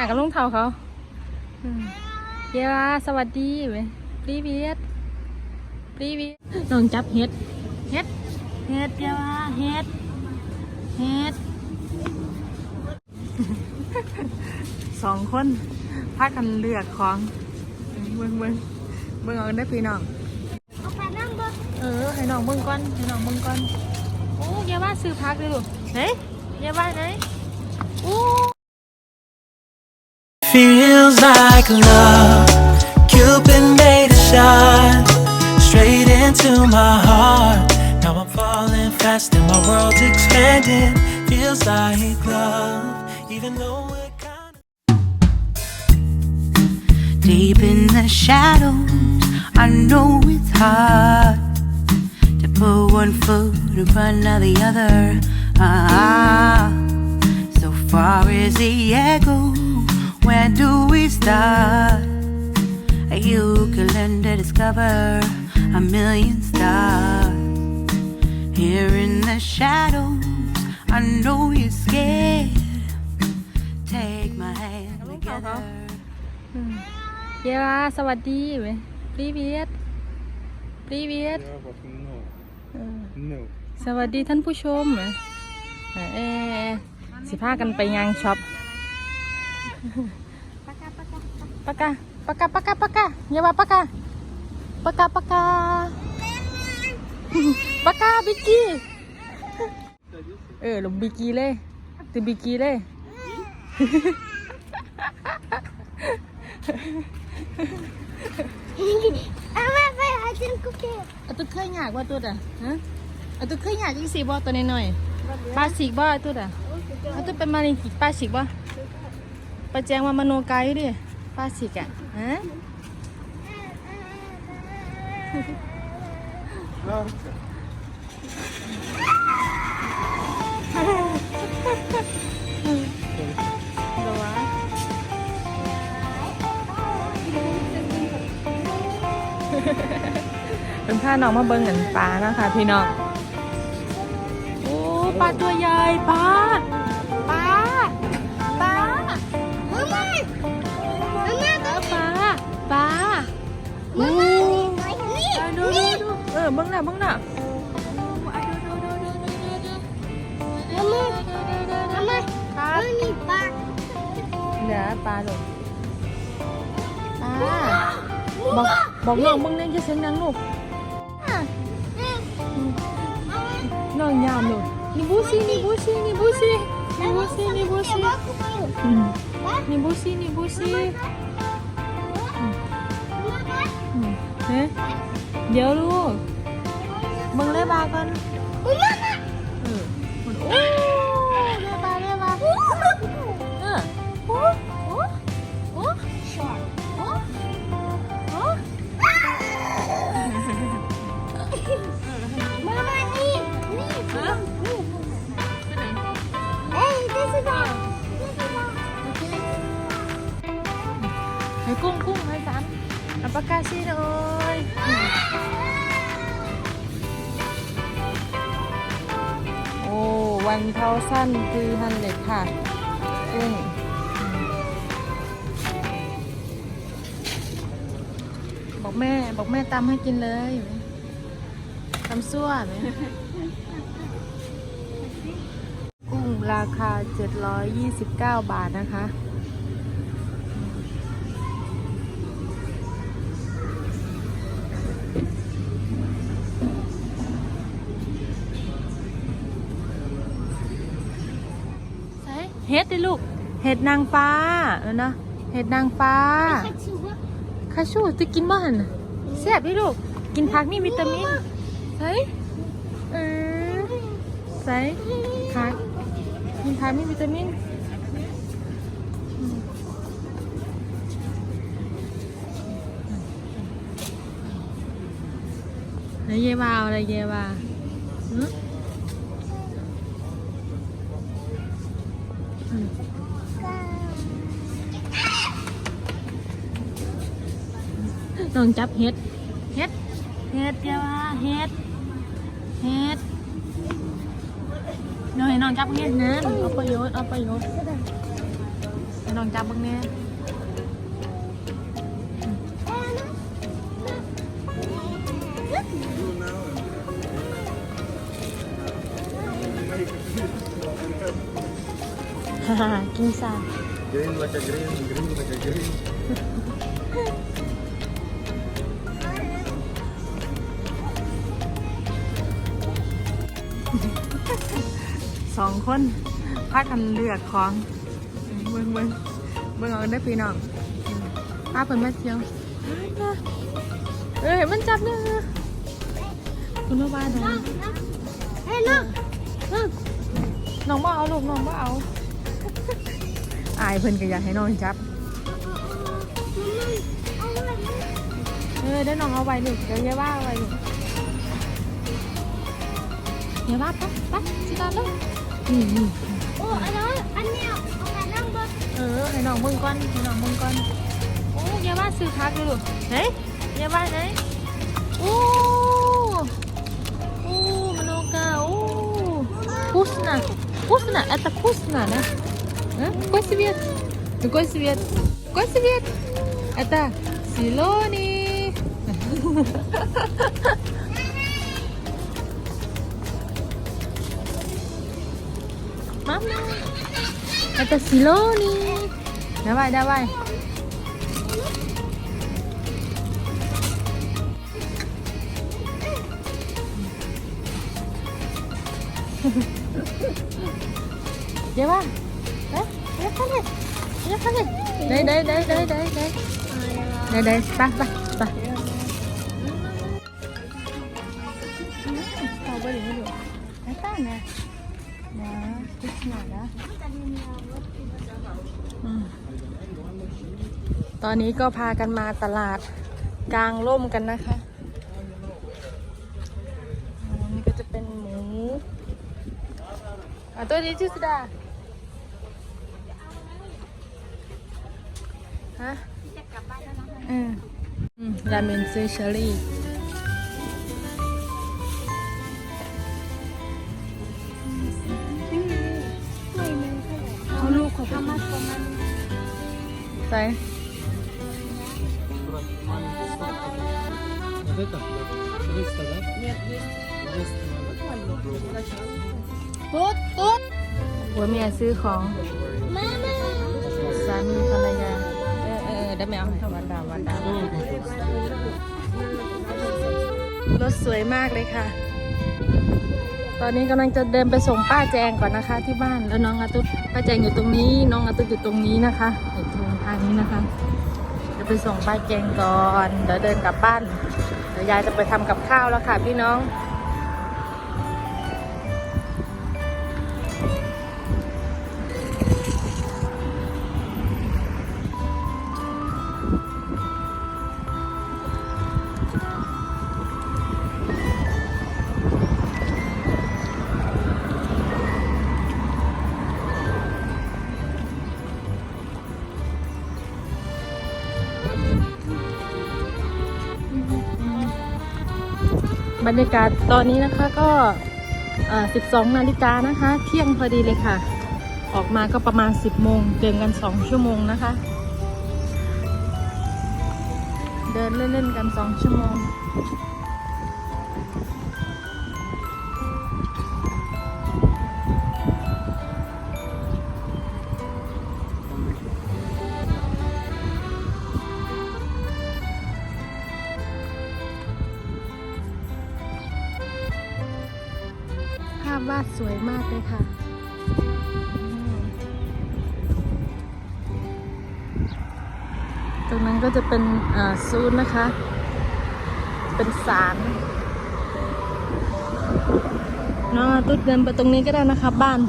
ากกับลุงเท่าเขาเยาวาสวัสดีไหมปรีเวียดปรีเวียดน้องจับเห็ดเห็ดเห็ดเยาวาเห็ดเห็ดสองคนพากันเลือกของเบิ่งเบิ่งเบิ่งเอาได้พี่น้องเอาไปนั่งเบนเออให้น้องเบิ่งก่อนให้น้องเบิ่งก่อนโอ้ยายว่าซื้อพักเลยลูกเฮ้ยยายว่าไหนโอ้ Feels like love. Cupid made a shot straight into my heart. Now I'm falling fast and my world's expanding. Feels like love, even though we're kind of Deep in the shadows, I know it's hard to put one foot in front of the other. Ah, so far as the echo, where do we start? You can learn to discover a million stars. Here in the shadows, I know you're scared. Take my hand together. เยาวาสวัสดีไหมปรีเวียดปรีเวียด Yeah, but no, เออ no. สวัสดีท่านผู้ชมไหมเออเออสิพากันไปยางช็อป ปากกาปากกาปากกาปากกาปากกาเยาวาปากกาปากกาปากกาปากกาบิกกี้เออลงบิกกี้เลยตือบิกกี้เลยเอาแม่ไปหาจินกุ๊กเก็ตเอาตัวเคยหยากว่าตัวอะฮะเอาตัวเคยหยากจังสีบ่ตัวน้อยๆปลาสีกบ่ตัวอะเอาตัวเป็นมาลินกิปลาสีกบ่ ปลาแจงว่ามโนไกด์ดิปลาสีกอะฮะเป็นผ้าน้องมาเบิ้งเงินปลานะคะ พี่น้อง โอ้ปลาตัวใหญ่ปลา ออเบิ้งหน่ะเบิ้งหน่ะมาม่ามาม่าครับ นี่ปลาเหลือปลาลูกปลาบอกบอกน้องเบิ้งเนี่ยจะเสียงดังลูกอะน้องยามลูกนี่บูซี่นี่บูซี่นี่บูซี่นี่บูซี่นี่บูซี่อืมนี่บูซี่นี่บูซี่อืมเฮ้ย เดี๋ยวลูกเบิ่งเลยบาก่อนเออมันโอ้ วันเท่าสั้นคือฮันเล็กค่ะกุ้งบอกแม่บอกแม่ตำให้กินเลยตำซั่วไหมกุ้งราคา 729 บาทนะคะ เห็ดดิลูก เห็ดนางฟ้าเออนะเห็ดนางฟ้า คาชูจะกินบ้านน่ะแซ่บดิลูก กินผักมีวิตามินใส่เออใส่ผักกินผักมีวิตามินอืมแล้วเยวาวอะไรเยาวา น้องจับเห็ดเห็ดเห็ดเดี๋ยวว่าเห็ดเห็ดน้องให้น้องจับเห็ดนะเอาประโยชน์เอาประโยชน์ให้น้องจับเบ้างแน่ฮ่าฮ่ากินซา Green like a green, green like a green. สองคนพากันเลือกของเบิ่งเบิ่งเบิ่งเอาได้อพี่น้องพาเพิ่นมาเที่ยวเอ้ยมันจับเนี่ยคุณว่าบ้านน้องเฮ้ยน้องน้องบ่เอาลูกน้องบ่เอาอายเพิ่นก็อยากให้น้องจับเออได้น้องเอาไว้ลูกเดี๋ยวอย่าว่าเอาไว้ลูก อย่าว่าไปไปสิตาลูกนี่นี่โอ้อันนั้นอันเนี้ยเอาไปนั่งบนเออให้น้องมึงก่อนให้น้องมึงก่อนโอ้อย่าว่าซื้อคักเลยลูกเฮ้ยอย่าว่าไหนโอ้โอ้มันโอกาโอ้คุสนะคุสนะอัตคุสนะนะเอ๊ะกวยสเวียตกวยสเวียตกวยสเวียตอัตซิโลนี่ Мам. Это Силони. Давай, давай. Дева. Đấy, đây đây đây đây đây đây đây đây ba ba ba Hãy subscribe cho kênh Ghiền Mì Gõ Để không bỏ lỡ những video hấp dẫn ta nè. Đó, chút nào đó. อืมตอนนี้ก็พากันมาตลาดกลางร่มกันนะคะอันนี้ก็จะเป็นหมูอะตัวนี้ชื่อสุดาฮะอืมอืมราเมนซื้อเชอรี่ ใส่ปุ๊ดปุ๊ดหัวเมียซื้อของสามีภรรยาเออเออได้ไหมเอาวันดาวันดาวรถสวยมากเลยค่ะ ตอนนี้กำลังจะเดินไปส่งป้าแจงก่อนนะคะ ที่บ้านแล้วน้องอาตุ๊ดป้าแจงอยู่ตรงนี้ น้องอาตุ๊ดอยู่ตรงนี้นะคะางนี้นะคะจะไปส่งป้าแกงก่อน เดี๋ยวเดินกลับบ้านเดี๋ยวยายจะไปทำกับข้าวแล้วค่ะพี่น้อง บรรยากาศตอนนี้นะคะก็ 12 นาฬิกานะคะ เที่ยงพอดีเลยค่ะ ออกมาก็ประมาณ 10 โมงเดินกัน 2 ชั่วโมงนะคะ เดินเล่นๆกัน 2 ชั่วโมง วาดสวยมากเลยค่ะตรงนั้นก็จะเป็นซูนนะคะ เป็นศาลเนาะตุ๊ดเดินไปตรงนี้ก็ได้นะคะบ้าน